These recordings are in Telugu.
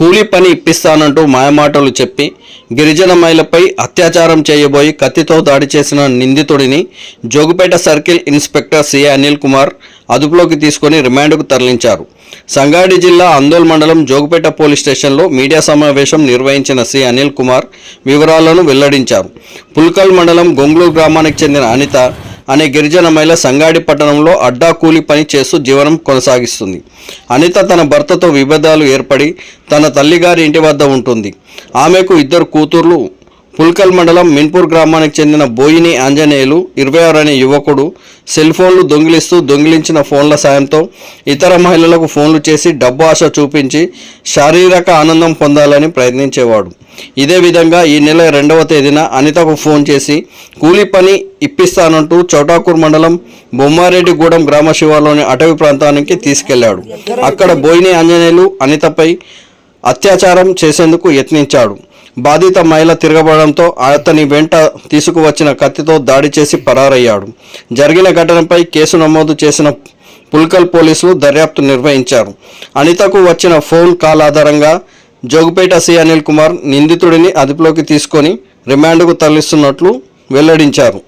కూలీ పని ఇప్పిస్తానంటూ మాయమాటలు చెప్పి గిరిజన మహిళపై అత్యాచారం చేయబోయి కత్తితో దాడి చేసిన నిందితుడిని Jogupeta circle inspector C Anil Kumar అదుపులోకి తీసుకొని రిమాండ్కు తరలించారు. సంగారెడ్డి జిల్లా అందోల్ మండలం జోగుపేట పోలీస్ స్టేషన్లో మీడియా సమావేశం నిర్వహించిన సి అనిల్ కుమార్ వివరాలను వెల్లడించారు. పుల్కల్ మండలం గొంగ్లూరు గ్రామానికి చెందిన అనిత అనే గిరిజన మహిళ సంగాడి పట్టణంలో అడ్డా కూలి పని చేస్తూ జీవనం కొనసాగిస్తుంది. అనిత తన భర్తతో విభేదాలు ఏర్పడి తన తల్లిగారి ఇంటి వద్ద ఉంటుంది. ఆమెకు ఇద్దరు కూతుర్లు పుల్కల్ మండలం మిన్పూర్ గ్రామానికి చెందిన బోయిని ఆంజనేయులు ఇరవై ఆరు అనే యువకుడు సెల్ ఫోన్లు దొంగిలిస్తూ దొంగిలించిన ఫోన్ల సాయంతో ఇతర మహిళలకు ఫోన్లు చేసి డబ్బు ఆశ చూపించి శారీరక ఆనందం పొందాలని ప్రయత్నించేవాడు. ఇదే విధంగా ఈ నెల రెండవ తేదీన అనితకు ఫోన్ చేసి కూలీ పని ఇప్పిస్తానంటూ చౌటాకూర్ మండలం బొమ్మారెడ్డిగూడెం గ్రామ శివార్లోని అటవీ ప్రాంతానికి తీసుకెళ్ళాడు. అక్కడ బోయిని ఆంజనేయులు అనితపై అత్యాచారం చేసేందుకు యత్నించాడు. బాధిత మహిళ తిరగబడంతో అతని వెంట తీసుకువచ్చిన కత్తితో దాడి చేసి పరారయ్యాడు. జరిగిన ఘటనపై కేసు నమోదు చేసిన పుల్కల్ పోలీసులు దర్యాప్తు నిర్వహించారు. అనితకు వచ్చిన ఫోన్ కాల్ ఆధారంగా జోగుపేట సి అనిల్ కుమార్ నిందితుడిని అదుపులోకి తీసుకొని రిమాండ్కు తరలిస్తున్నట్లు వెల్లడించారు.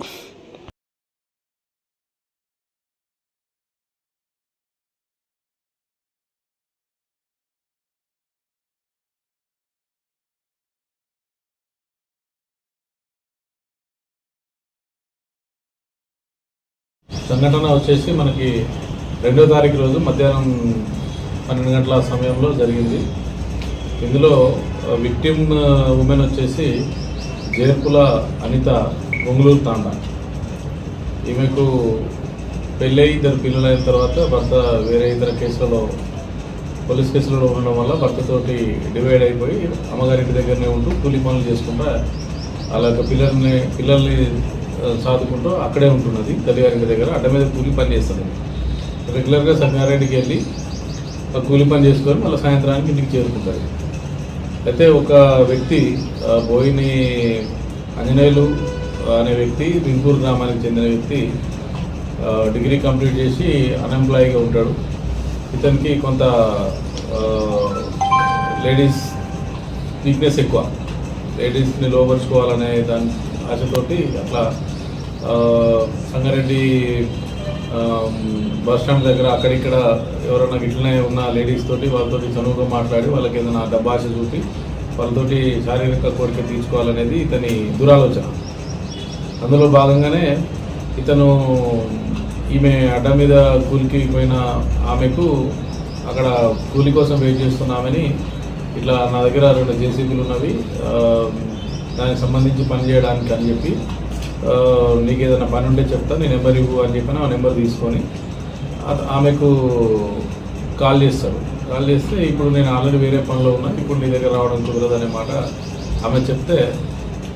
సంఘటన వచ్చేసి మనకి రెండో తారీఖు రోజు మధ్యాహ్నం పన్నెండు గంటల సమయంలో జరిగింది. ఇందులో విక్టిమ్ ఉమెన్ వచ్చేసి జయపుల అనిత బొంగళూరు తాండా. ఈమెకు పెళ్ళై ఇద్దరు పిల్లలైన తర్వాత భర్త వేరే ఇతర కేసులలో పోలీస్ కేసులలో ఉండడం వల్ల భర్తతోటి డివైడ్ అయిపోయి అమ్మగారింటి దగ్గరనే ఉంటూ కూలి పనులు చేసుకుంటా అలా పిల్లల్ని పిల్లల్ని సాదుకుంటూ అక్కడే ఉంటున్నది తల్లిగారింటి దగ్గర. అడ్డ మీద కూలి పని చేస్తుంది రెగ్యులర్గా సంగారెడ్డికి వెళ్ళి కూలి పని చేసుకొని మళ్ళీ సాయంత్రానికి ఇంటికి చేరుకుంటారు అయితే ఒక వ్యక్తి బోయిని ఆంజనేయులు అనే వ్యక్తి రింగూరు గ్రామానికి చెందిన వ్యక్తి డిగ్రీ కంప్లీట్ చేసి అన్ఎంప్లాయీగా ఉంటాడు. ఇతనికి కొంత లేడీస్ వీక్నెస్ ఎక్కువ. లేడీస్ని లోపరుచుకోవాలనే దాని ఆశతోటి అట్లా సంగారెడ్డి బస్ స్టాండ్ దగ్గర అక్కడిక్కడ ఎవరైనా ఇట్లనే ఉన్న లేడీస్ తోటి వాళ్ళతోటి చనువుగా మాట్లాడి వాళ్ళకి ఏదైనా డబ్బాశ చూపి వాళ్ళతోటి శారీరక కోరిక తీర్చుకోవాలనేది ఇతని దురాలోచన. అందులో భాగంగానే ఇతను ఈమె అడ్డ మీద కూలికి పోయిన ఆమెకు అక్కడ కూలి కోసం వెయిట్ చేస్తున్నామని ఇట్లా నా దగ్గర రెండు జేసీబీలు ఉన్నవి దానికి సంబంధించి పని చేయడానికి అని చెప్పి నీకు ఏదైనా పని ఉంటే చెప్తా నీ నెంబర్ ఇవ్వు అని చెప్పి ఆ నెంబర్ తీసుకొని ఆమెకు కాల్ చేస్తారు. కాల్ చేస్తే ఇప్పుడు నేను ఆల్రెడీ వేరే పనిలో ఉన్నా ఇప్పుడు నీ దగ్గర రావడం కుదరదు అనే మాట ఆమె చెప్తే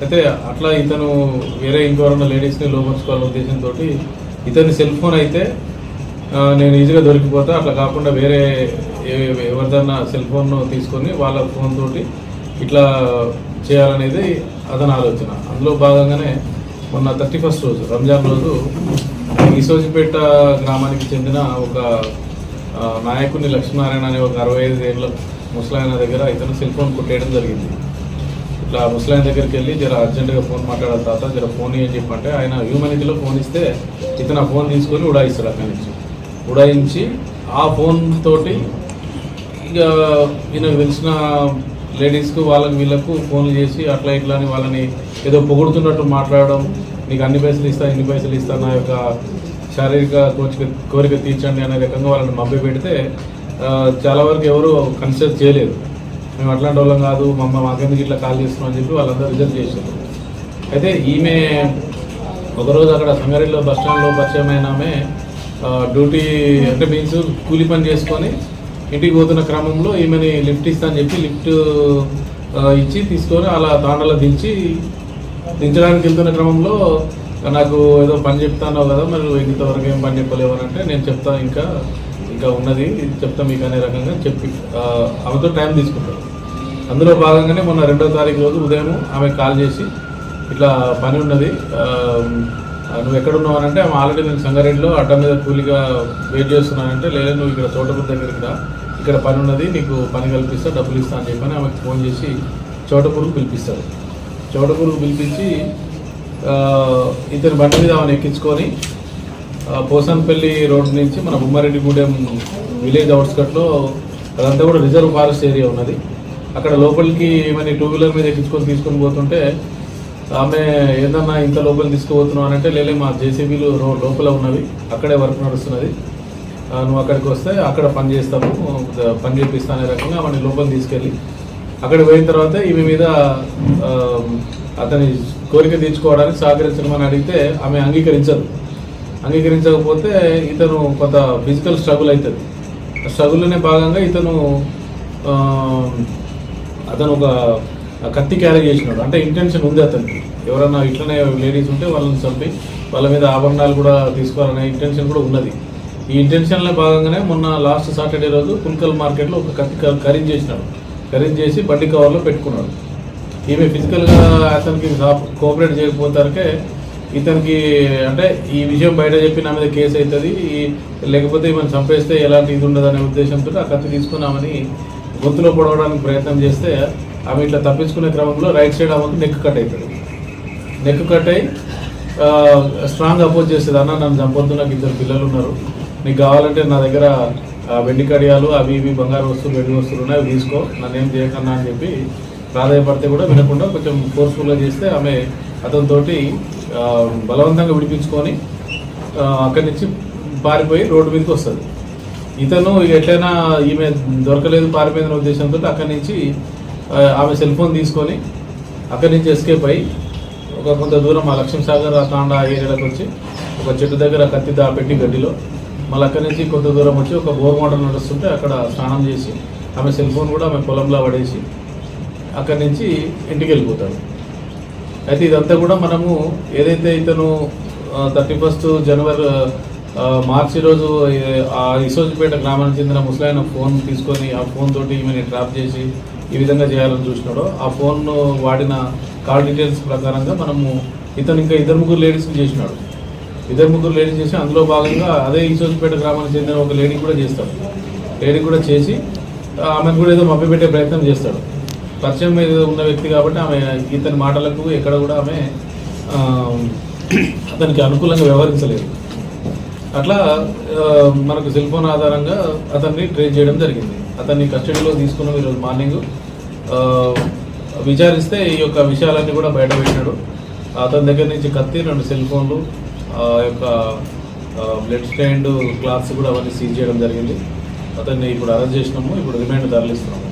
అయితే అట్లా ఇతను వేరే ఇంకెవరన్నా లేడీస్ని లోపరుచుకోవాలనే ఉద్దేశంతో ఇతని సెల్ ఫోన్ అయితే నేను ఈజీగా దొరికిపోతా అట్లా కాకుండా వేరే ఏ- ఎవరిదన్నా సెల్ ఫోన్ తీసుకొని వాళ్ళ ఫోన్ తోటి ఇట్లా చేయాలనేది అతని ఆలోచన. అందులో భాగంగానే మొన్న థర్టీ ఫస్ట్ రోజు రంజాన్ రోజు ఇసోజిపేట గ్రామానికి చెందిన ఒక నాయకుని లక్ష్మీనారాయణ అనే ఒక అరవై ఐదు ఏళ్ళ ముసలాయన దగ్గర ఇతను సెల్ ఫోన్ కొట్టేయడం జరిగింది. ఇట్లా ముసలాయన దగ్గరికి వెళ్ళి జర అర్జెంటుగా ఫోన్ మాట్లాడాలి తాత జర ఫోన్ అని చెప్పంటే ఆయన హ్యూమనిటీలో ఫోన్ ఇస్తే ఇతను ఆ ఫోన్ తీసుకొని ఉడాయిస్తాడు అక్కడి నుంచి. ఉడాయించి ఆ ఫోన్ తోటి ఇక ఈయనకు తెలిసిన లేడీస్కు వాళ్ళకి వీళ్ళకు ఫోన్లు చేసి అట్లా ఇట్లా అని వాళ్ళని ఏదో పొగుడుతున్నట్టు మాట్లాడడం నీకు అన్ని పైసలు ఇస్తా ఇన్ని పైసలు ఇస్తా నా యొక్క శారీరక కోరిక కోరిక తీర్చండి అనే రకంగా వాళ్ళని మభ్య పెడితే చాలా వరకు ఎవరు కన్సిడర్ చేయలేదు. మేము అట్లాంటి వాళ్ళం కాదు మమ్మ మాకెందుకు ఇట్లా కాల్ చేస్తున్నాం అని చెప్పి వాళ్ళందరూ రిజర్వ్ చేశారు. అయితే ఈమె ఒకరోజు అక్కడ సంగారెడ్డిలో బస్ స్టాండ్లో పరిచయం అయిన ఆమె డ్యూటీ అంటే మీన్స్ కూలి పని చేసుకొని ఇంటికి పోతున్న క్రమంలో ఈమెని లిఫ్ట్ ఇస్తా అని చెప్పి లిఫ్ట్ ఇచ్చి తీసుకొని అలా తాండలో దించి దించడానికి వెళ్తున్న క్రమంలో నాకు ఏదో పని చెప్తాను కదా మరి ఇంతవరకు ఏం పని చెప్పలేవు అని అంటే నేను చెప్తా ఇంకా ఇంకా ఉన్నది చెప్తా మీకు అనే రకంగా చెప్పి ఆమెతో టైం తీసుకుంటారు అందులో భాగంగానే మొన్న రెండో తారీఖు రోజు ఉదయం ఆమె కాల్ చేసి ఇట్లా పని ఉన్నది నువ్వు ఎక్కడున్నావనంటే ఆమె ఆల్రెడీ నేను సంగారెడ్డిలో అడ్డ మీద కూలిగా వెయిట్ చేస్తున్నానంటే లేదా నువ్వు ఇక్కడ చోటపూర్ దగ్గరికి రా ఇక్కడ పని ఉన్నది నీకు పని కల్పిస్తా డబ్బులు ఇస్తా అని చెప్పని ఆమెకు ఫోన్ చేసి చోటపూరుకు పిలిపిస్తాడు. చోటకూరుకు పిలిపించి ఇతని బండి మీద ఆమెను ఎక్కించుకొని పోసన్పల్లి రోడ్ నుంచి మన బొమ్మారెడ్డిగూడెం విలేజ్ అవుట్స్కట్లో అదంతా కూడా రిజర్వ్ ఫారెస్ట్ ఏరియా ఉన్నది. అక్కడ లోపలికి ఏమైనా టూ వీలర్ మీద ఎక్కించుకొని తీసుకొని పోతుంటే ఆమె ఏదన్నా ఇంత లోపలికి తీసుకుపోతున్నావు అని అంటే లేలే మా జేసీబీలు రో లోపల ఉన్నవి అక్కడే వర్క్ నడుస్తున్నది. నువ్వు అక్కడికి వస్తే అక్కడ పని చేస్తాము పని చేపిస్తా అనే రకంగా మన లోపల తీసుకెళ్ళి అక్కడ పోయిన తర్వాత ఈమె మీద అతని కోరిక తీర్చుకోవడానికి సహకరించడం అడిగితే ఆమె అంగీకరించదు. అంగీకరించకపోతే ఇతను కొంత ఫిజికల్ స్ట్రగుల్ అవుతుంది స్ట్రగుల్లోనే భాగంగా ఇతను అతను ఒక కత్తి క్యారీ చేసినాడు. అంటే ఇంటెన్షన్ ఉంది అతనికి. ఎవరన్నా ఇట్లనే లేడీస్ ఉంటే వాళ్ళని చంపి వాళ్ళ మీద ఆభరణాలు కూడా తీసుకోవాలనే ఇంటెన్షన్ కూడా ఉన్నది. ఈ ఇంటెన్షన్లో భాగంగానే మొన్న లాస్ట్ సాటర్డే రోజు పుల్కల్ మార్కెట్లో ఒక కత్తి క- ఖరీదు చేసినాడు. ఖరీదు చేసి బండి కవర్లో పెట్టుకున్నాడు. ఈమె ఫిజికల్గా అతనికి కోఆపరేట్ చేయకపోతారకే ఇతనికి అంటే ఈ విషయం బయట చెప్పి నా మీద కేసు అవుతుంది లేకపోతే ఈమెను చంపేస్తే ఎలాంటి ఇది ఉండదు అనే ఉద్దేశంతో ఆ కత్తి తీసుకున్నామని గొంతులో పొడవడానికి ప్రయత్నం చేస్తే ఆమె ఇట్లా తప్పించుకునే క్రమంలో రైట్ సైడ్ ఆమెకు నెక్ కట్ అవుతుంది నెక్ కట్ అయి స్ట్రాంగ్ అపోజ్ చేస్తుంది అన్న నన్ను చంపొద్దు నాకు ఇద్దరు పిల్లలు ఉన్నారు. నీకు కావాలంటే నా దగ్గర వెండి కడియాలు అవి ఇవి బంగారు వస్తువులు వెండి వస్తువులు ఉన్నాయి అవి తీసుకో. నన్ను ఏం చేయకన్నా అని చెప్పి ప్రాధాయపడితే కూడా వినకుండా కొంచెం ఫోర్స్ఫుల్గా చేస్తే ఆమె అతనితోటి బలవంతంగా విడిపించుకొని అక్కడి నుంచి పారిపోయి రోడ్డు మీదకి వస్తుంది. ఇతను ఎట్లయినా ఈమె దొరకలేదు పారిపోయిన ఉద్దేశంతో అక్కడి నుంచి ఆమె సెల్ ఫోన్ తీసుకొని అక్కడి నుంచి ఎస్కేప్ అయ్యి ఒక కొంత దూరం ఆ లక్ష్మీ సాగర్ ఆ తాండా ఏరియాలకు వచ్చి ఒక చెట్టు దగ్గర కత్తి దాపెట్టి గడ్డిలో మళ్ళీ అక్కడి నుంచి కొంత దూరం వచ్చి ఒక బోర్ మోటార్ నడుస్తుంటే అక్కడ స్నానం చేసి ఆమె సెల్ ఫోన్ కూడా ఆమె పొలంలో పడేసి అక్కడి నుంచి ఇంటికి వెళ్ళిపోతాడు అయితే ఇదంతా కూడా మనము ఏదైతే ఇతను థర్టీ ఫస్ట్ జనవరి మార్చి రోజు ఆ ఇసోజిపేట గ్రామానికి చెందిన ముసలాయన ఫోన్ తీసుకొని ఆ ఫోన్ తోటి ఈమెని ట్రాప్ చేసి ఈ విధంగా చేయాలని చూసినాడో ఆ ఫోన్ వాడిన కాల్ డీటెయిల్స్ ప్రకారంగా మనము ఇతను ఇంకా ఇద్దరు ముగ్గురు లేడీస్కి చేసినాడు. ఇద్దరు ముగ్గురు లేడీస్ చేసి అందులో భాగంగా అదే ఇసోజిపేట గ్రామానికి చెందిన ఒక లేడీ కూడా చేస్తాడు. లేడీ కూడా చేసి ఆమెను కూడా ఏదో మభ్యపెట్టే ప్రయత్నం చేస్తాడు. పరిచయం మీద ఉన్న వ్యక్తి కాబట్టి ఆమె ఇతని మాటలకు ఎక్కడ కూడా ఆమె అతనికి అనుకూలంగా వ్యవహరించలేదు. అట్లా మనకు సెల్ ఫోన్ ఆధారంగా అతన్ని ట్రేస్ చేయడం జరిగింది. అతన్ని కస్టడీలో తీసుకున్నాం ఈరోజు మార్నింగ్. విచారిస్తే ఈ యొక్క విషయాలన్నీ కూడా బయట పెట్టాడు. అతని దగ్గర నుంచి కత్తి రెండు సెల్ ఫోన్లు ఆ యొక్క బ్లడ్ స్టాండ్ క్లాత్స్ కూడా అవన్నీ సీజ్ చేయడం జరిగింది. అతన్ని ఇప్పుడు అరెస్ట్ చేసినాము ఇప్పుడు రిమాండ్ తరలిస్తున్నాము.